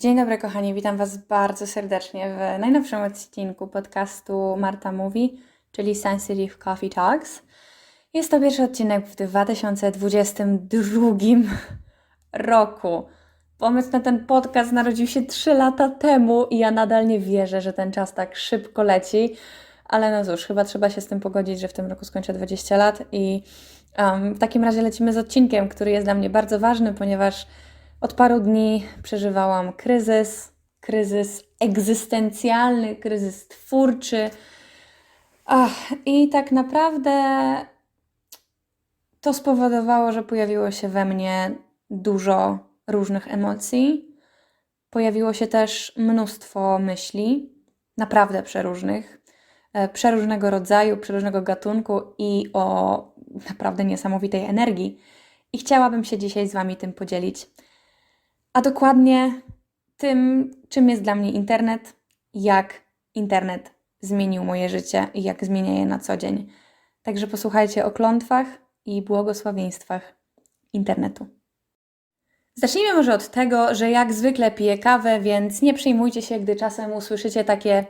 Dzień dobry, kochani, witam Was bardzo serdecznie w najnowszym odcinku podcastu Marta Mówi, czyli Sensitive Coffee Talks. Jest to pierwszy odcinek w 2022 roku. Pomysł na ten podcast narodził się 3 lata temu i ja nadal nie wierzę, że ten czas tak szybko leci. Ale no cóż, chyba trzeba się z tym pogodzić, że w tym roku skończę 20 lat i um, w takim razie lecimy z odcinkiem, który jest dla mnie bardzo ważny, ponieważ od paru dni przeżywałam kryzys, kryzys egzystencjalny, kryzys twórczy. Ach, I tak naprawdę to spowodowało, że pojawiło się we mnie dużo różnych emocji. Pojawiło się też mnóstwo myśli, naprawdę przeróżnych, e, przeróżnego rodzaju, przeróżnego gatunku i o naprawdę niesamowitej energii. I chciałabym się dzisiaj z Wami tym podzielić a dokładnie tym, czym jest dla mnie internet, jak internet zmienił moje życie i jak zmienia je na co dzień. Także posłuchajcie o klątwach i błogosławieństwach internetu. Zacznijmy może od tego, że jak zwykle piję kawę, więc nie przejmujcie się, gdy czasem usłyszycie takie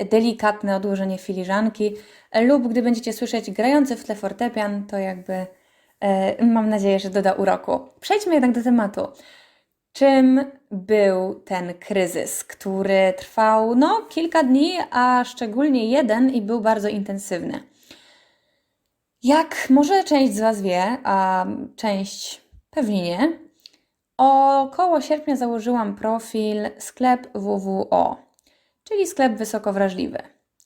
y, delikatne odłożenie filiżanki, lub gdy będziecie słyszeć grający w tle fortepian, to jakby y, mam nadzieję, że doda uroku. Przejdźmy jednak do tematu. Czym był ten kryzys, który trwał no, kilka dni, a szczególnie jeden i był bardzo intensywny? Jak może część z Was wie, a część pewnie nie, około sierpnia założyłam profil sklep WWO, czyli sklep wysokowrażliwy.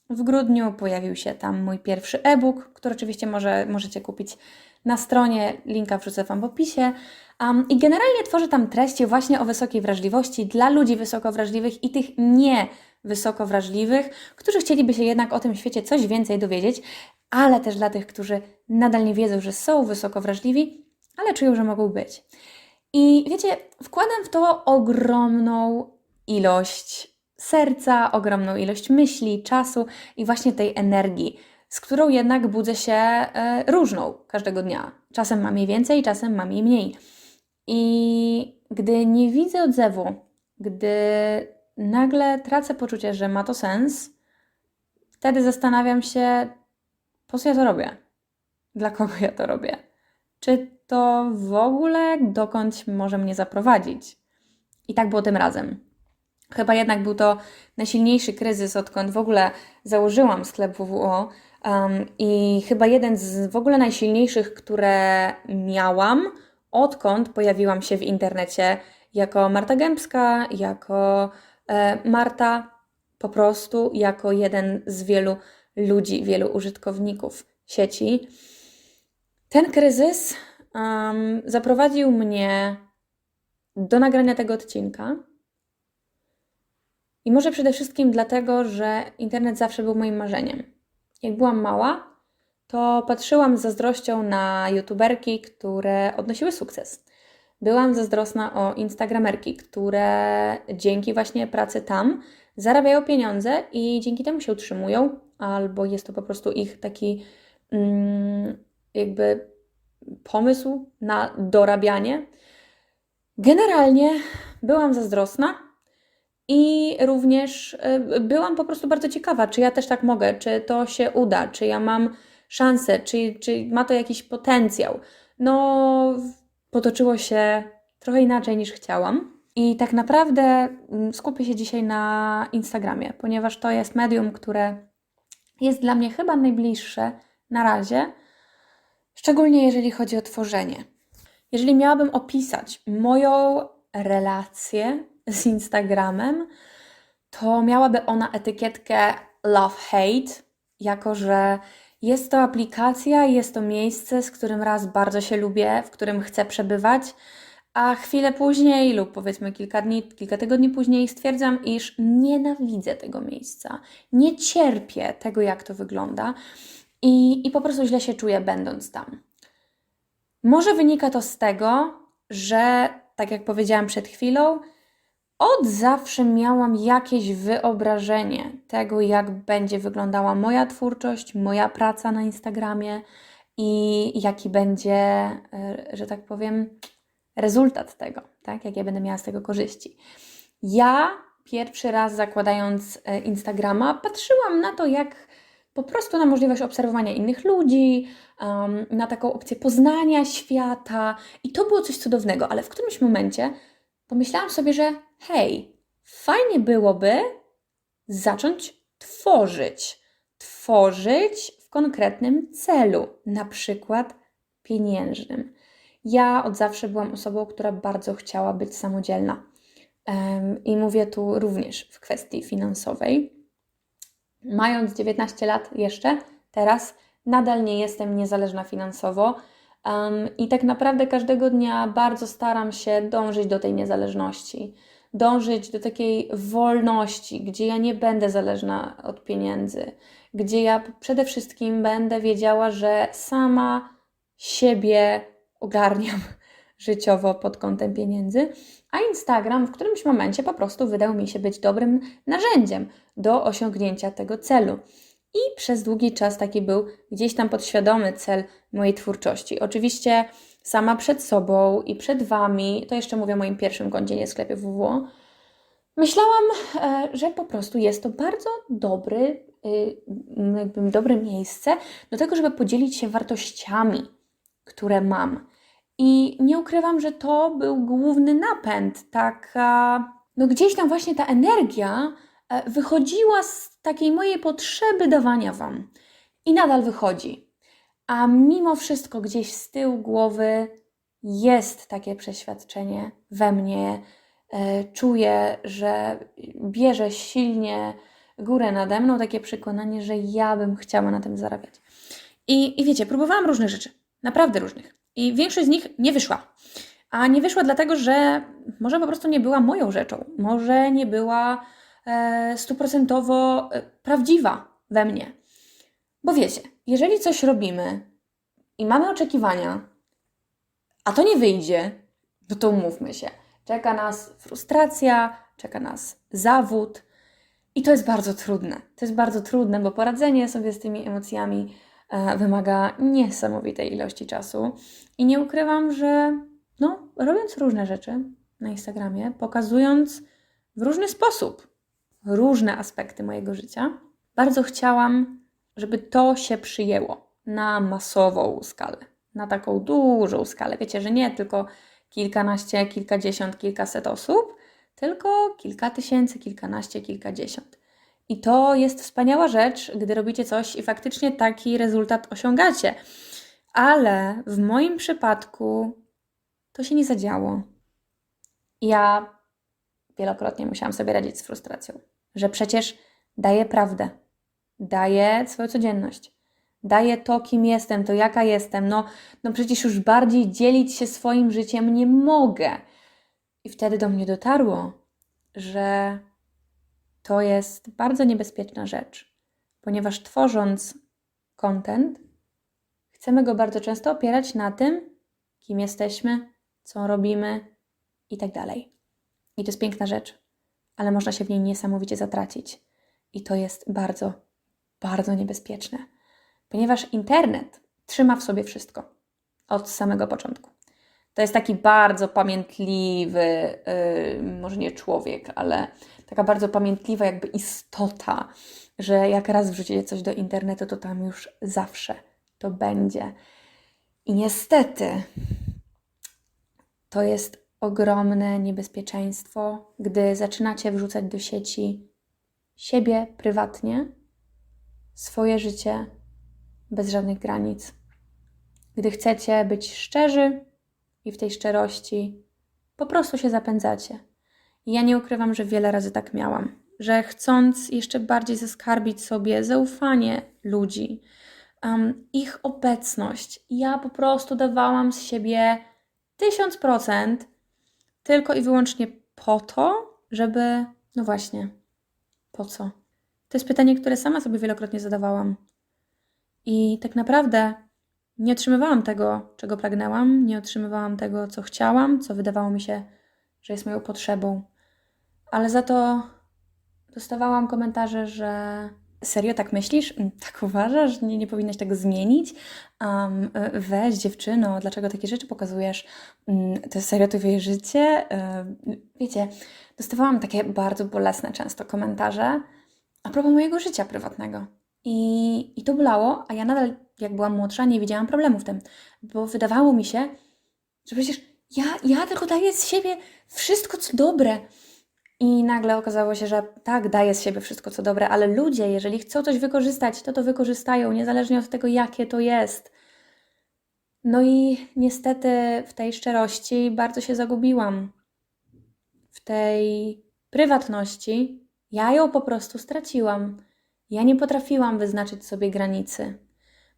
W grudniu pojawił się tam mój pierwszy e-book, który oczywiście może, możecie kupić na stronie, linka wrzucę Wam w opisie. Um, I generalnie tworzę tam treści właśnie o wysokiej wrażliwości dla ludzi wysokowrażliwych i tych nie wysokowrażliwych, którzy chcieliby się jednak o tym świecie coś więcej dowiedzieć, ale też dla tych, którzy nadal nie wiedzą, że są wysokowrażliwi, ale czują, że mogą być. I wiecie, wkładam w to ogromną ilość serca, ogromną ilość myśli, czasu i właśnie tej energii z którą jednak budzę się e, różną każdego dnia. Czasem mam jej więcej, czasem mam jej mniej. I gdy nie widzę odzewu, gdy nagle tracę poczucie, że ma to sens, wtedy zastanawiam się, po co ja to robię? Dla kogo ja to robię? Czy to w ogóle dokądś może mnie zaprowadzić? I tak było tym razem. Chyba jednak był to najsilniejszy kryzys, odkąd w ogóle założyłam sklep WWO, Um, I chyba jeden z w ogóle najsilniejszych, które miałam, odkąd pojawiłam się w internecie jako Marta Gębska, jako e, Marta, po prostu jako jeden z wielu ludzi, wielu użytkowników sieci. Ten kryzys um, zaprowadził mnie do nagrania tego odcinka. I może przede wszystkim dlatego, że internet zawsze był moim marzeniem. Jak byłam mała, to patrzyłam z zazdrością na youtuberki, które odnosiły sukces. Byłam zazdrosna o instagramerki, które dzięki właśnie pracy tam zarabiają pieniądze i dzięki temu się utrzymują, albo jest to po prostu ich taki mm, jakby pomysł na dorabianie. Generalnie byłam zazdrosna, i również y, byłam po prostu bardzo ciekawa, czy ja też tak mogę, czy to się uda, czy ja mam szansę, czy, czy ma to jakiś potencjał. No, potoczyło się trochę inaczej niż chciałam. I tak naprawdę mm, skupię się dzisiaj na Instagramie, ponieważ to jest medium, które jest dla mnie chyba najbliższe na razie, szczególnie jeżeli chodzi o tworzenie. Jeżeli miałabym opisać moją relację z Instagramem, to miałaby ona etykietkę love-hate, jako że jest to aplikacja, jest to miejsce, z którym raz bardzo się lubię, w którym chcę przebywać, a chwilę później, lub powiedzmy kilka dni, kilka tygodni później, stwierdzam, iż nienawidzę tego miejsca, nie cierpię tego, jak to wygląda i, i po prostu źle się czuję, będąc tam. Może wynika to z tego, że, tak jak powiedziałam przed chwilą, od zawsze miałam jakieś wyobrażenie tego, jak będzie wyglądała moja twórczość, moja praca na Instagramie i jaki będzie, e, że tak powiem, rezultat tego. tak? Jak ja będę miała z tego korzyści. Ja pierwszy raz zakładając e, Instagrama, patrzyłam na to, jak po prostu na możliwość obserwowania innych ludzi, um, na taką opcję poznania świata, i to było coś cudownego, ale w którymś momencie pomyślałam sobie, że hej, fajnie byłoby zacząć tworzyć. Tworzyć w konkretnym celu, na przykład pieniężnym. Ja od zawsze byłam osobą, która bardzo chciała być samodzielna. I mówię tu również w kwestii finansowej. Mając 19 lat jeszcze, teraz nadal nie jestem niezależna finansowo. Um, I tak naprawdę każdego dnia bardzo staram się dążyć do tej niezależności, dążyć do takiej wolności, gdzie ja nie będę zależna od pieniędzy, gdzie ja przede wszystkim będę wiedziała, że sama siebie ogarniam życiowo pod kątem pieniędzy, a Instagram w którymś momencie po prostu wydał mi się być dobrym narzędziem do osiągnięcia tego celu. I przez długi czas taki był gdzieś tam podświadomy cel mojej twórczości. Oczywiście sama przed sobą i przed Wami, to jeszcze mówię o moim pierwszym koncie, nie sklepie WWO, myślałam, e, że po prostu jest to bardzo dobry, y, jakby dobre miejsce do tego, żeby podzielić się wartościami, które mam. I nie ukrywam, że to był główny napęd, taka, no gdzieś tam właśnie ta energia e, wychodziła z takiej mojej potrzeby dawania Wam. I nadal wychodzi. A mimo wszystko gdzieś z tyłu głowy jest takie przeświadczenie we mnie. E, czuję, że bierze silnie górę nade mną takie przekonanie, że ja bym chciała na tym zarabiać. I, i wiecie, próbowałam różnych rzeczy, naprawdę różnych. I większość z nich nie wyszła. A nie wyszła dlatego, że może po prostu nie była moją rzeczą, może nie była stuprocentowo e, prawdziwa we mnie. Bo wiecie, jeżeli coś robimy i mamy oczekiwania, a to nie wyjdzie, no to umówmy się. Czeka nas frustracja, czeka nas zawód. I to jest bardzo trudne. To jest bardzo trudne, bo poradzenie sobie z tymi emocjami E, wymaga niesamowitej ilości czasu. I nie ukrywam, że no, robiąc różne rzeczy na Instagramie, pokazując w różny sposób różne aspekty mojego życia, bardzo chciałam, żeby to się przyjęło na masową skalę, na taką dużą skalę. Wiecie, że nie tylko kilkanaście, kilkadziesiąt, kilkaset osób, tylko kilka tysięcy, kilkanaście, kilkadziesiąt. I to jest wspaniała rzecz, gdy robicie coś i faktycznie taki rezultat osiągacie. Ale w moim przypadku to się nie zadziało. Ja wielokrotnie musiałam sobie radzić z frustracją, że przecież daję prawdę, daję swoją codzienność, daję to, kim jestem, to jaka jestem. No, no przecież już bardziej dzielić się swoim życiem nie mogę. I wtedy do mnie dotarło, że to jest bardzo niebezpieczna rzecz, ponieważ tworząc content, chcemy go bardzo często opierać na tym, kim jesteśmy, co robimy i tak dalej. I to jest piękna rzecz, ale można się w niej niesamowicie zatracić. I to jest bardzo, bardzo niebezpieczne, ponieważ internet trzyma w sobie wszystko od samego początku. To jest taki bardzo pamiętliwy, yy, może nie człowiek, ale taka bardzo pamiętliwa jakby istota, że jak raz wrzucicie coś do internetu, to tam już zawsze to będzie. I niestety to jest ogromne niebezpieczeństwo, gdy zaczynacie wrzucać do sieci siebie prywatnie, swoje życie bez żadnych granic. Gdy chcecie być szczerzy i w tej szczerości po prostu się zapędzacie ja nie ukrywam, że wiele razy tak miałam, że chcąc jeszcze bardziej zaskarbić sobie zaufanie ludzi, um, ich obecność, ja po prostu dawałam z siebie tysiąc procent tylko i wyłącznie po to, żeby, no właśnie, po co? To jest pytanie, które sama sobie wielokrotnie zadawałam. I tak naprawdę nie otrzymywałam tego, czego pragnęłam, nie otrzymywałam tego, co chciałam, co wydawało mi się, że jest moją potrzebą ale za to dostawałam komentarze, że Serio tak myślisz? Tak uważasz? Nie, nie powinnaś tego zmienić? Um, weź dziewczyno, dlaczego takie rzeczy pokazujesz? Mm, To serio to wierzycie? E, Wiecie, dostawałam takie bardzo bolesne często komentarze a propos mojego życia prywatnego. I, I to bolało, a ja nadal, jak byłam młodsza, nie widziałam problemu w tym, bo wydawało mi się, że przecież ja, ja tylko daję z siebie wszystko, co dobre. I nagle okazało się, że tak, daję z siebie wszystko, co dobre, ale ludzie, jeżeli chcą coś wykorzystać, to to wykorzystają, niezależnie od tego, jakie to jest. No i niestety w tej szczerości bardzo się zagubiłam. W tej prywatności ja ją po prostu straciłam. Ja nie potrafiłam wyznaczyć sobie granicy,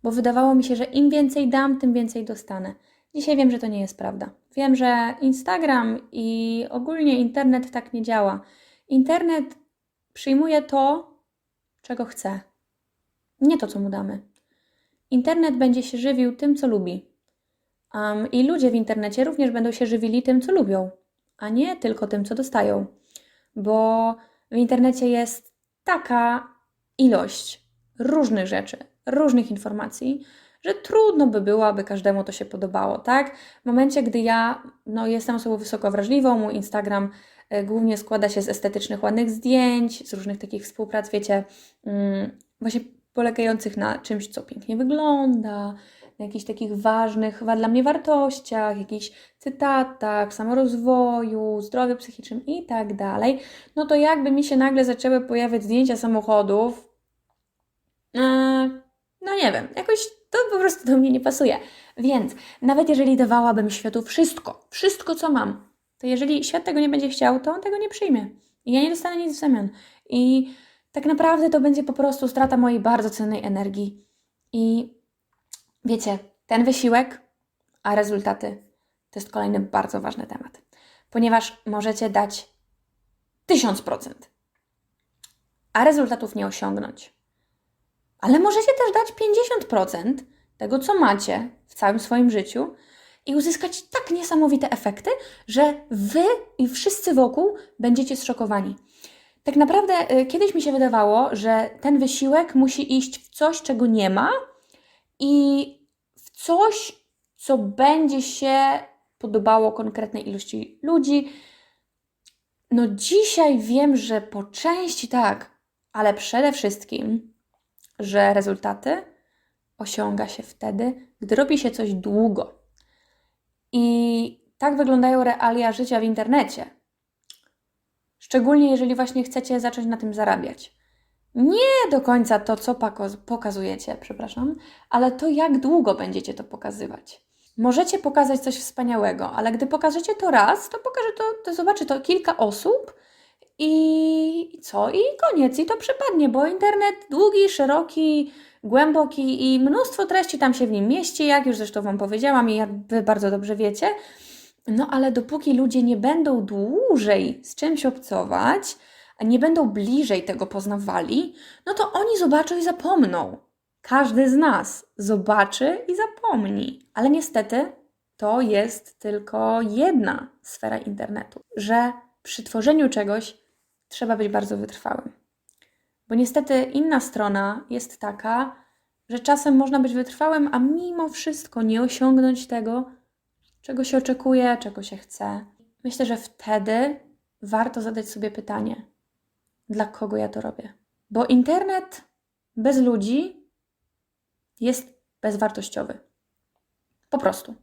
bo wydawało mi się, że im więcej dam, tym więcej dostanę. Dzisiaj wiem, że to nie jest prawda. Wiem, że Instagram i ogólnie internet tak nie działa. Internet przyjmuje to, czego chce, nie to, co mu damy. Internet będzie się żywił tym, co lubi. Um, I ludzie w internecie również będą się żywili tym, co lubią, a nie tylko tym, co dostają. Bo w internecie jest taka ilość różnych rzeczy, różnych informacji, że trudno by było, aby każdemu to się podobało, tak? W momencie, gdy ja no, jestem osobą wysoko wrażliwą, mój Instagram e, głównie składa się z estetycznych, ładnych zdjęć, z różnych takich współprac, wiecie, mm, właśnie polegających na czymś, co pięknie wygląda, na jakichś takich ważnych chyba dla mnie wartościach, jakichś cytatach, samorozwoju, zdrowiu psychicznym i tak dalej, no to jakby mi się nagle zaczęły pojawiać zdjęcia samochodów, e, no nie wiem, jakoś to po prostu do mnie nie pasuje. Więc nawet jeżeli dawałabym światu wszystko, wszystko co mam, to jeżeli świat tego nie będzie chciał, to on tego nie przyjmie. I ja nie dostanę nic w zamian. I tak naprawdę to będzie po prostu strata mojej bardzo cennej energii. I wiecie, ten wysiłek, a rezultaty to jest kolejny bardzo ważny temat. Ponieważ możecie dać 1000%, a rezultatów nie osiągnąć. Ale możecie też dać 50% tego, co macie w całym swoim życiu i uzyskać tak niesamowite efekty, że wy i wszyscy wokół będziecie zszokowani. Tak naprawdę y, kiedyś mi się wydawało, że ten wysiłek musi iść w coś, czego nie ma i w coś, co będzie się podobało konkretnej ilości ludzi. No dzisiaj wiem, że po części tak, ale przede wszystkim, że rezultaty osiąga się wtedy, gdy robi się coś długo. I tak wyglądają realia życia w internecie. Szczególnie jeżeli właśnie chcecie zacząć na tym zarabiać. Nie do końca to, co pokazujecie, przepraszam, ale to, jak długo będziecie to pokazywać. Możecie pokazać coś wspaniałego, ale gdy pokażecie to raz, to pokaże to, to zobaczy to kilka osób i, co? I koniec. I to przypadnie, bo internet długi, szeroki, głęboki i mnóstwo treści tam się w nim mieści, jak już zresztą Wam powiedziałam i jak Wy bardzo dobrze wiecie. No ale dopóki ludzie nie będą dłużej z czymś obcować, nie będą bliżej tego poznawali, no to oni zobaczą i zapomną. Każdy z nas zobaczy i zapomni. Ale niestety to jest tylko jedna sfera internetu, że przy tworzeniu czegoś trzeba być bardzo wytrwałym. Bo niestety inna strona jest taka, że czasem można być wytrwałym, a mimo wszystko nie osiągnąć tego, czego się oczekuje, czego się chce. Myślę, że wtedy warto zadać sobie pytanie: dla kogo ja to robię? Bo internet bez ludzi jest bezwartościowy. Po prostu.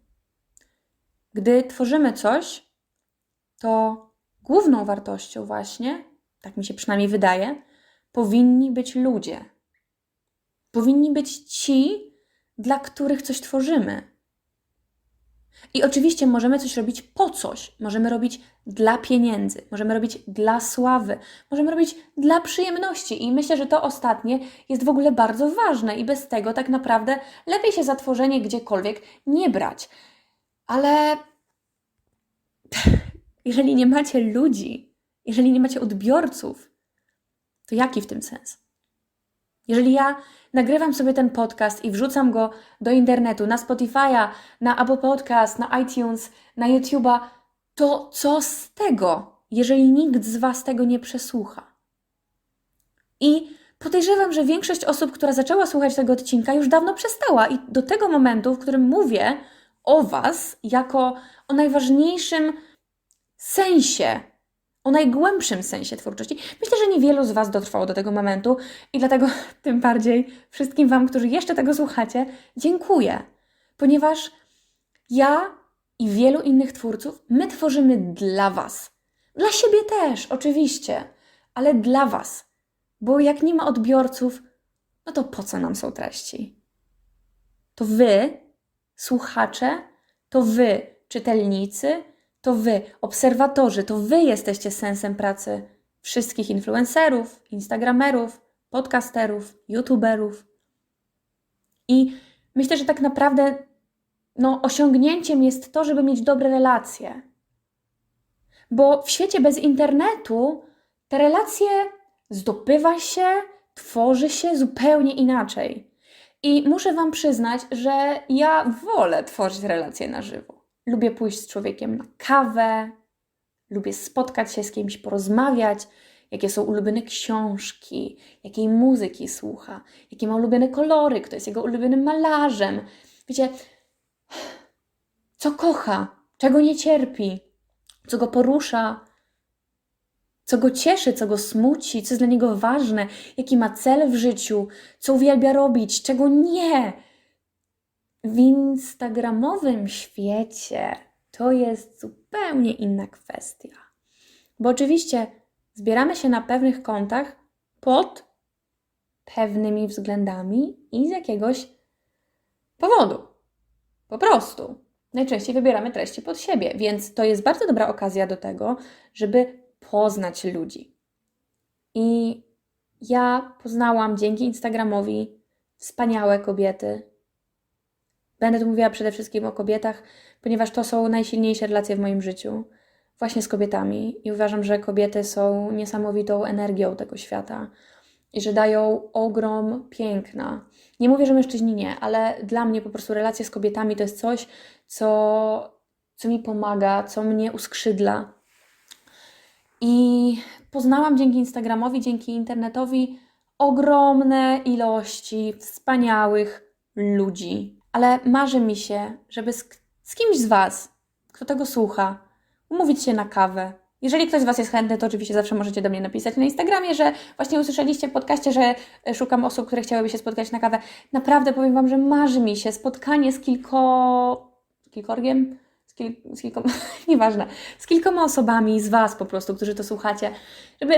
Gdy tworzymy coś, to główną wartością, właśnie, tak mi się przynajmniej wydaje, powinni być ludzie. Powinni być ci, dla których coś tworzymy. I oczywiście możemy coś robić po coś. Możemy robić dla pieniędzy, możemy robić dla sławy, możemy robić dla przyjemności. I myślę, że to ostatnie jest w ogóle bardzo ważne, i bez tego tak naprawdę lepiej się za tworzenie gdziekolwiek nie brać. Ale jeżeli nie macie ludzi, jeżeli nie macie odbiorców, to jaki w tym sens? Jeżeli ja nagrywam sobie ten podcast i wrzucam go do internetu, na Spotify'a, na Apple Podcast, na iTunes, na YouTube'a, to co z tego, jeżeli nikt z Was tego nie przesłucha? I Podejrzewam, że większość osób, która zaczęła słuchać tego odcinka, już dawno przestała. I do tego momentu, w którym mówię o Was jako o najważniejszym sensie, o najgłębszym sensie twórczości, myślę, że niewielu z Was dotrwało do tego momentu i dlatego tym bardziej wszystkim Wam, którzy jeszcze tego słuchacie, dziękuję, ponieważ ja i wielu innych twórców, my tworzymy dla Was. Dla siebie też, oczywiście, ale dla Was. Bo jak nie ma odbiorców, no to po co nam są treści? To Wy, słuchacze, to Wy, czytelnicy, to Wy, obserwatorzy, to Wy jesteście sensem pracy wszystkich influencerów, instagramerów, podcasterów, youtuberów. I myślę, że tak naprawdę no, osiągnięciem jest to, żeby mieć dobre relacje. Bo w świecie bez internetu te relacje zdobywa się, tworzy się zupełnie inaczej. I muszę Wam przyznać, że ja wolę tworzyć relacje na żywo. Lubię pójść z człowiekiem na kawę, lubię spotkać się z kimś, porozmawiać, jakie są ulubione książki, jakiej muzyki słucha, jakie ma ulubione kolory, kto jest jego ulubionym malarzem. Wiecie, co kocha, czego nie cierpi, co go porusza, co go cieszy, co go smuci, co jest dla niego ważne, jaki ma cel w życiu, co uwielbia robić, czego nie. W instagramowym świecie to jest zupełnie inna kwestia. Bo oczywiście zbieramy się na pewnych kontach pod pewnymi względami i z jakiegoś powodu. Po prostu. Najczęściej wybieramy treści pod siebie, więc to jest bardzo dobra okazja do tego, żeby poznać ludzi. I ja poznałam dzięki Instagramowi wspaniałe kobiety. Będę tu mówiła przede wszystkim o kobietach, ponieważ to są najsilniejsze relacje w moim życiu, właśnie z kobietami. I uważam, że kobiety są niesamowitą energią tego świata i że dają ogrom piękna. Nie mówię, że mężczyźni nie, ale dla mnie po prostu relacje z kobietami to jest coś, co, co mi pomaga, co mnie uskrzydla. I poznałam dzięki Instagramowi, dzięki internetowi ogromne ilości wspaniałych ludzi. Ale marzy mi się, żeby z, z kimś z Was, kto tego słucha, umówić się na kawę. Jeżeli ktoś z Was jest chętny, to oczywiście zawsze możecie do mnie napisać na Instagramie, że właśnie usłyszeliście w podcaście, że szukam osób, które chciałyby się spotkać na kawę. Naprawdę powiem Wam, że marzy mi się spotkanie z kilko... kilkorgiem? Z, kil... z kilkoma... nieważne. Z kilkoma osobami, z Was po prostu, którzy to słuchacie, żeby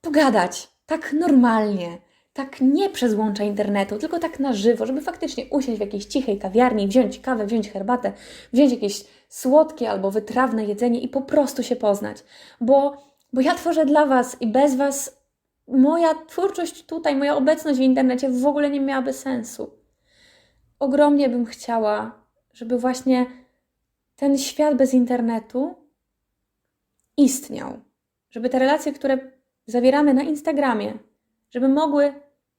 pogadać tak normalnie, tak nie przez łącza internetu, tylko tak na żywo, żeby faktycznie usiąść w jakiejś cichej kawiarni, wziąć kawę, wziąć herbatę, wziąć jakieś słodkie albo wytrawne jedzenie i po prostu się poznać. Bo, bo ja tworzę dla Was i bez Was moja twórczość tutaj, moja obecność w internecie w ogóle nie miałaby sensu. Ogromnie bym chciała, żeby właśnie ten świat bez internetu istniał. Żeby te relacje, które zawieramy na Instagramie, żeby mogły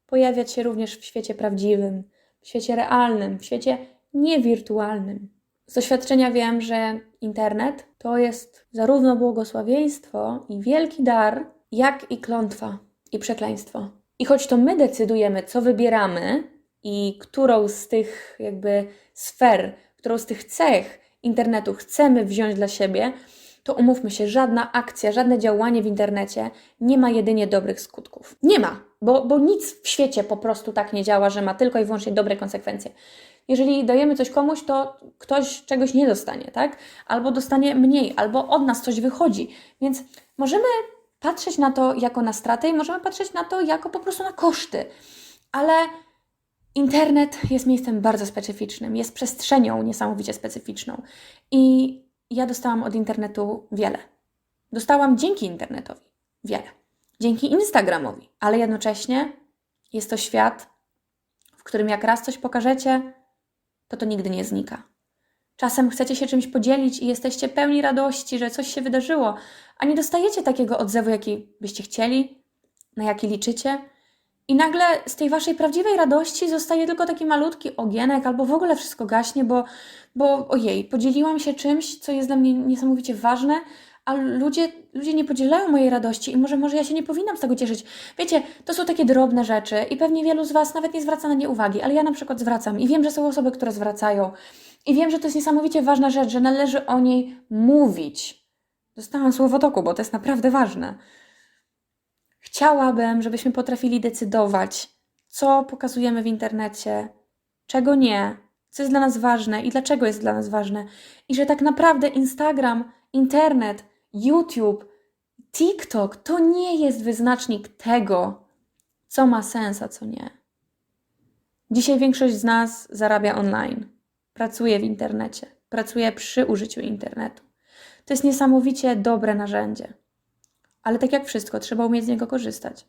pojawiać się również w świecie prawdziwym, w świecie realnym, w świecie niewirtualnym. Z doświadczenia wiem, że internet to jest zarówno błogosławieństwo i wielki dar, jak i klątwa i przekleństwo. I choć to my decydujemy, co wybieramy i którą z tych jakby sfer, którą z tych cech internetu chcemy wziąć dla siebie, to umówmy się, żadna akcja, żadne działanie w internecie nie ma jedynie dobrych skutków. Nie ma, bo, bo nic w świecie po prostu tak nie działa, że ma tylko i wyłącznie dobre konsekwencje. Jeżeli dajemy coś komuś, to ktoś czegoś nie dostanie, tak? Albo dostanie mniej, albo od nas coś wychodzi. Więc możemy patrzeć na to jako na stratę i możemy patrzeć na to jako po prostu na koszty. Ale internet jest miejscem bardzo specyficznym, jest przestrzenią niesamowicie specyficzną. I ja dostałam od internetu wiele. Dostałam dzięki internetowi wiele. Dzięki Instagramowi, ale jednocześnie jest to świat, w którym jak raz coś pokażecie, to to nigdy nie znika. Czasem chcecie się czymś podzielić i jesteście pełni radości, że coś się wydarzyło, a nie dostajecie takiego odzewu, jaki byście chcieli, na jaki liczycie. I nagle z tej waszej prawdziwej radości zostaje tylko taki malutki ogienek, albo w ogóle wszystko gaśnie, bo, bo ojej, podzieliłam się czymś, co jest dla mnie niesamowicie ważne, a ludzie, ludzie nie podzielają mojej radości i może, może ja się nie powinnam z tego cieszyć. Wiecie, to są takie drobne rzeczy i pewnie wielu z Was nawet nie zwraca na nie uwagi, ale ja na przykład zwracam i wiem, że są osoby, które zwracają i wiem, że to jest niesamowicie ważna rzecz, że należy o niej mówić. Dostałam słowotoku, bo to jest naprawdę ważne. Chciałabym, żebyśmy potrafili decydować, co pokazujemy w internecie, czego nie, co jest dla nas ważne i dlaczego jest dla nas ważne. I że tak naprawdę Instagram, internet, YouTube, TikTok to nie jest wyznacznik tego, co ma sens, a co nie. Dzisiaj większość z nas zarabia online, pracuje w internecie, pracuje przy użyciu internetu. To jest niesamowicie dobre narzędzie. Ale tak jak wszystko, trzeba umieć z niego korzystać.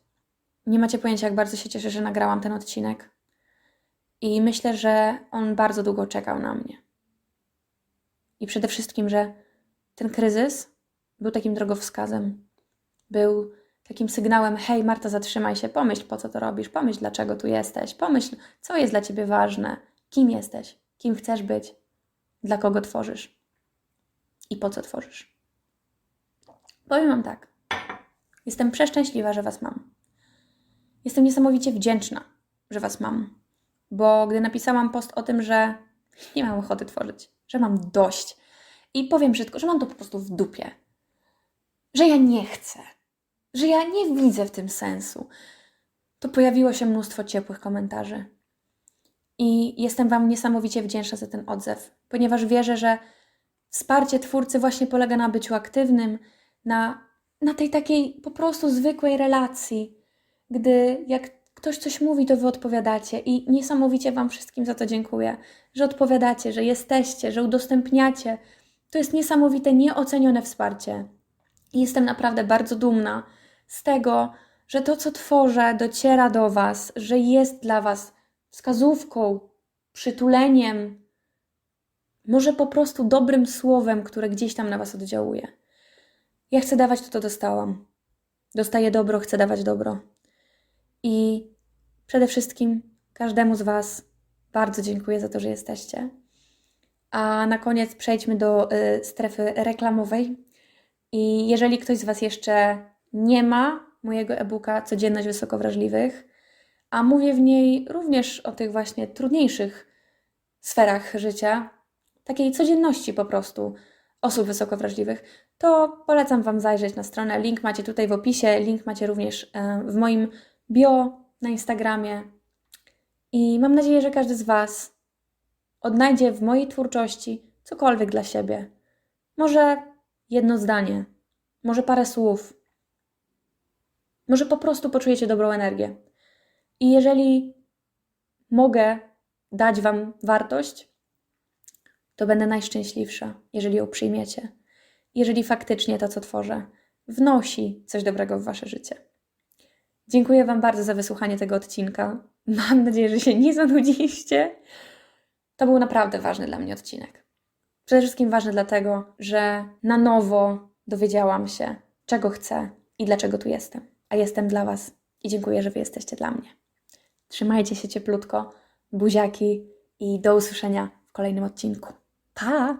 Nie macie pojęcia, jak bardzo się cieszę, że nagrałam ten odcinek. I myślę, że on bardzo długo czekał na mnie. I przede wszystkim, że ten kryzys był takim drogowskazem. Był takim sygnałem: hej, Marta, zatrzymaj się, pomyśl, po co to robisz, pomyśl, dlaczego tu jesteś, pomyśl, co jest dla ciebie ważne, kim jesteś, kim chcesz być, dla kogo tworzysz i po co tworzysz. Powiem Wam tak. Jestem przeszczęśliwa, że Was mam. Jestem niesamowicie wdzięczna, że Was mam, bo gdy napisałam post o tym, że nie mam ochoty tworzyć, że mam dość i powiem brzydko, że mam to po prostu w dupie, że ja nie chcę, że ja nie widzę w tym sensu, to pojawiło się mnóstwo ciepłych komentarzy. I jestem Wam niesamowicie wdzięczna za ten odzew, ponieważ wierzę, że wsparcie twórcy właśnie polega na byciu aktywnym, na, na tej takiej po prostu zwykłej relacji, gdy jak ktoś coś mówi, to Wy odpowiadacie. I niesamowicie Wam wszystkim za to dziękuję, że odpowiadacie, że jesteście, że udostępniacie. To jest niesamowite, nieocenione wsparcie. Jestem naprawdę bardzo dumna z tego, że to, co tworzę, dociera do Was, że jest dla Was wskazówką, przytuleniem, może po prostu dobrym słowem, które gdzieś tam na Was oddziałuje. Ja chcę dawać to, co dostałam. Dostaję dobro, chcę dawać dobro. I przede wszystkim każdemu z Was bardzo dziękuję za to, że jesteście. A na koniec przejdźmy do y, strefy reklamowej. I jeżeli ktoś z Was jeszcze nie ma mojego e-booka Codzienność Wysoko Wrażliwych, a mówię w niej również o tych właśnie trudniejszych sferach życia, takiej codzienności po prostu osób wysoko wrażliwych, to polecam Wam zajrzeć na stronę. Link macie tutaj w opisie, link macie również e, w moim bio na Instagramie. I mam nadzieję, że każdy z Was odnajdzie w mojej twórczości cokolwiek dla siebie. Może jedno zdanie, może parę słów, może po prostu poczujecie dobrą energię. I jeżeli mogę dać Wam wartość, to będę najszczęśliwsza, jeżeli ją przyjmiecie. Jeżeli faktycznie to, co tworzę, wnosi coś dobrego w Wasze życie. Dziękuję Wam bardzo za wysłuchanie tego odcinka. Mam nadzieję, że się nie zanudziliście. To był naprawdę ważny dla mnie odcinek. Przede wszystkim ważny dlatego, że na nowo dowiedziałam się, czego chcę i dlaczego tu jestem. A jestem dla Was i dziękuję, że Wy jesteście dla mnie. Trzymajcie się cieplutko, buziaki i do usłyszenia w kolejnym odcinku. Pa!